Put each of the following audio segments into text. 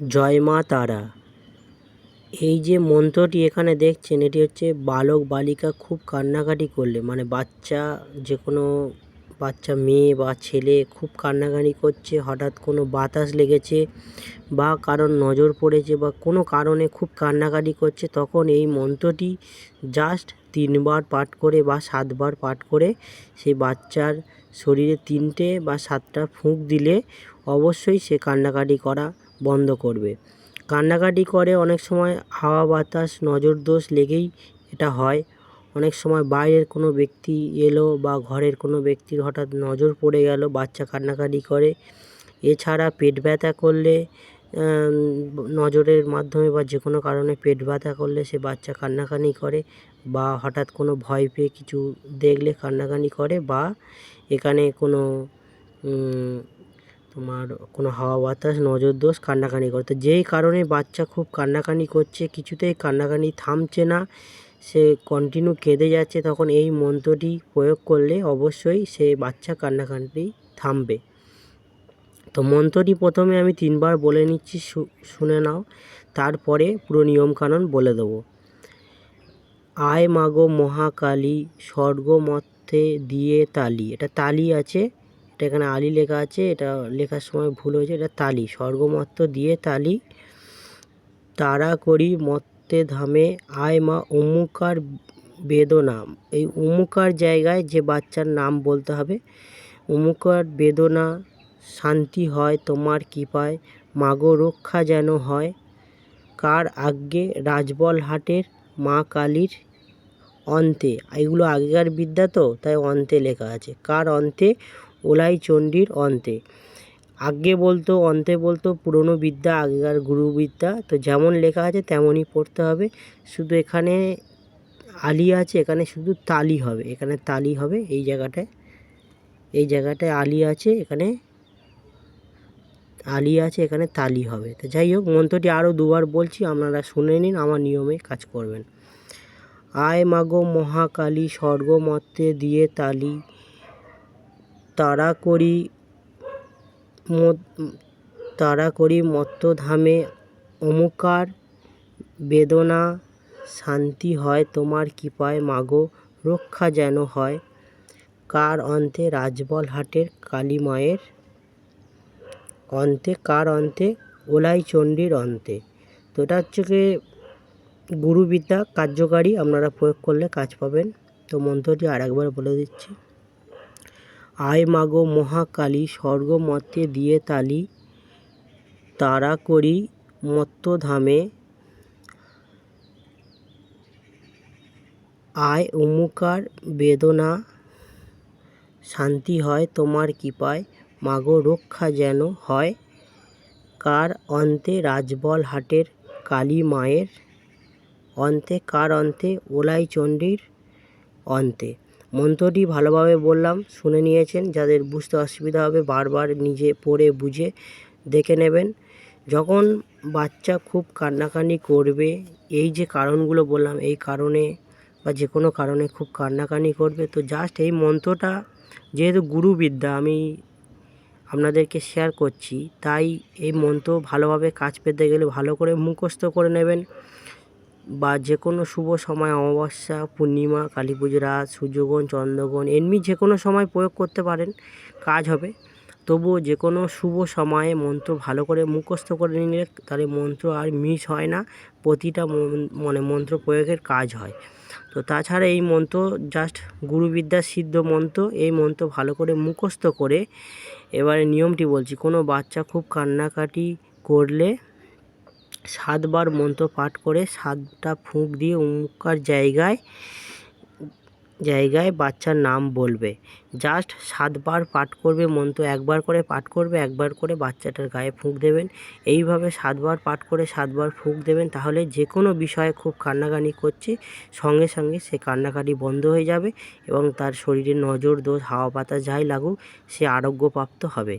জয় মা তারা। এই যে মন্ত্রটি এখানে দেখছেন, এটি হচ্ছে বালক বালিকা খুব কান্নাকাটি করলে। মানে বাচ্চা যে কোনো বাচ্চা, মেয়ে বা ছেলে খুব কান্নাকাটি করছে, হঠাৎ কোনো বাতাস লেগেছে বা কারোর নজর পড়েছে বা কোনো কারণে খুব কান্নাকাটি করছে, তখন এই মন্ত্রটি জাস্ট তিনবার পাঠ করে বা সাতবার পাঠ করে সেই বাচ্চার শরীরে তিনটে বা সাতটা ফুঁক দিলে অবশ্যই সে কান্নাকাটি করা বন্ধ করবে। কান্নাকাটি করে অনেক সময় হাওয়া বাতাস, নজর দোষ লেগেই এটা হয়। অনেক সময় বাইরের কোনো ব্যক্তি এলো বা ঘরের কোনো ব্যক্তির হঠাৎ নজর পড়ে গেল, বাচ্চা কান্নাকাটি করে। এছাড়া পেট ব্যথা করলে নজরের মাধ্যমে বা যে কোনো কারণে পেট ব্যথা করলে সে বাচ্চা কান্নাকানি করে বা হঠাৎ কোনো ভয় পেয়ে কিছু দেখলে কান্নাকানি করে বা এখানে কোনো তোমার কোনো হাওয়া বাতাস, নজর দোষ, কান্নাকানি করে। তো যেই কারণে বাচ্চা খুব কান্নাকানি করছে, কিছুতেই কান্নাকানি থামছে না, সে কন্টিনিউ কেঁদে যাচ্ছে, তখন এই মন্ত্রটি প্রয়োগ করলে অবশ্যই সে বাচ্চা কান্নাকানি থামবে। তো মন্ত্রটি প্রথমে আমি তিনবার বলে নিচ্ছি শুনে নাও। তারপরে পুরো নিয়মকানুন বলে দেবো। আয় মাগো মহাকালী স্বর্গ মধ্যে দিয়ে তালি। এটা তালি আছে এটা এখানে আলি লেখা আছে, এটা লেখার সময় ভুল হয়েছে, এটা তালি, স্বর্গমত্ত দিয়ে তালি। তারা করি মত্তে ধামে আয় মা অমুকার বেদনা। এই অমুকার জায়গায় যে বাচ্চার নাম বলতে হবে অমুকার বেদনা, শান্তি হয় তোমার কৃপায়, মাগো রক্ষা যেন হয়। কার আজ্ঞে রাজবল হাটের মা কালীর অন্তে। এগুলো আগেকার বিদ্যা তো, তাই অন্তে লেখা আছে। কার অন্তে ওলাই চণ্ডীর অন্তে। আগে বলতো, অন্তে বলতো, পুরনো বিদ্যা, আগেকার গুরুবিদ্যা তো যেমন লেখা আছে তেমনই পড়তে হবে। শুধু এখানে আলি আছে, এখানে শুধু তালি হবে, এখানে তালি হবে, এই জায়গাটায় এই জায়গাটায় আলি আছে, এখানে আলি আছে, এখানে তালি হবে। তো যাই হোক, মন্ত্রটি আরও দুবার বলছি, আপনারা শুনে নিন, আমার নিয়মে কাজ করবেন। আয় মাগো মহাকালী স্বর্গমত্তে দিয়ে তালি। তারা করি তারা করি মত্তধামে। অমুকার বেদনা, শান্তি হয় তোমার কৃপায়, মাগো রক্ষা যেন হয়। কার অন্তে রাজবল হাটের কালী মায়ের? অন্তে, কার অন্তে? ওলাই চণ্ডীর অন্তে। তো এটা হচ্ছে কি গুরুবিদ্যা কার্যকারী, আপনারা প্রয়োগ করলে কাজ পাবেন। তো মন্ত্রটি আর একবার বলে দিচ্ছি। আয় মাগো মহাকালী স্বর্গমর্তে দিয়ে তালি তারা করি মত্তধামে। আয় অমুকার বেদনা, শান্তি হয় তোমার কৃপায়, মাগো রক্ষা যেন হয়। কার অন্তে রাজবল হাটের কালী মায়ের, অন্তে কার অন্তে ওলাই চণ্ডীর অন্তে। মন্ত্রটি ভালোভাবে বললাম, শুনে নিয়েছেন। যাদের বুঝতে অসুবিধা হবে, বারবার নিজে পড়ে বুঝে দেখে নেবেন। যখন বাচ্চা খুব কান্নাকানি করবে, এই যে কারণগুলো বললাম, এই কারণে বা যে কোনো কারণে খুব কান্নাকানি করবে, তো জাস্ট এই মন্ত্রটা, যেহেতু গুরুবিদ্যা, আমি আপনাদেরকে শেয়ার করছি, তাই এই মন্ত্র ভালোভাবে কাজ পেতে গেলে ভালো করে মুখস্থ করে নেবেন। বা যে কোনো শুভ সময়, অমাবস্যা, পূর্ণিমা, কালী পুজোর রাত, সূর্যগ্রহণ এমনি যে কোনো সময় প্রয়োগ করতে পারেন, কাজ হবে। তবুও যে কোনো শুভ সময়ে মন্ত্র ভালো করে মুখস্থ করে নিলে তাহলে মন্ত্র আর মিস হয় না, প্রতিটা মানে মন্ত্র প্রয়োগের কাজ হয়। তো তাছাড়া এই মন্ত্র জাস্ট গুরুবিদ্যা সিদ্ধ মন্ত্র, এই মন্ত্র ভালো করে মুখস্থ করে, এবারে নিয়মটি বলছি, কোনো বাচ্চা খুব কান্নাকাটি করলে সাতবার মন্ত্র পাঠ করে সাতটা ফুঁক দিয়ে উমুকার জায়গায় জায়গায় বাচ্চার নাম বলবে। জাস্ট সাতবার পাঠ করবে মন্ত্র, একবার করে পাঠ করবে, একবার করে বাচ্চাটার গায়ে ফুঁক দেবেন। এইভাবে সাতবার পাঠ করে সাতবার ফুঁক দেবেন, তাহলে যে কোনো বিষয়ে খুব কান্নাকানি করছে, সঙ্গে সঙ্গে সে কান্নাকাটি বন্ধ হয়ে যাবে এবং তার শরীরে নজর দোষ, হাওয়া পাতা যাই লাগুক, সে আরোগ্যপ্রাপ্ত হবে।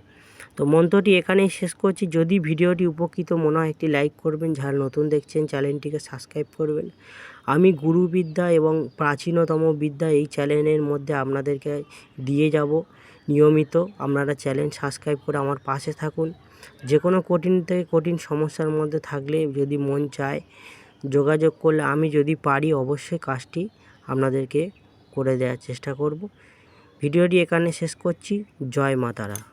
তো মন্ত্রটি এখানেই শেষ করছি। যদি ভিডিওটি উপকৃত মনে হয়, একটি লাইক করবেন। যারা নতুন দেখছেন, চ্যানেলটিকে সাবস্ক্রাইব করবেন। আমি গুরুবিদ্যা এবং প্রাচীনতম বিদ্যা এই চ্যানেলের মধ্যে আপনাদেরকে দিয়ে যাব। নিয়মিত আপনারা চ্যানেল সাবস্ক্রাইব করে আমার পাশে থাকুন। যে কোনো কঠিন থেকে কঠিন সমস্যার মধ্যে থাকলে যদি মন চায় যোগাযোগ করলে আমি যদি পারি, অবশ্যই কাজটি আপনাদেরকে করে দেওয়ার চেষ্টা করব। ভিডিওটি এখানে শেষ করছি। জয় মা তারা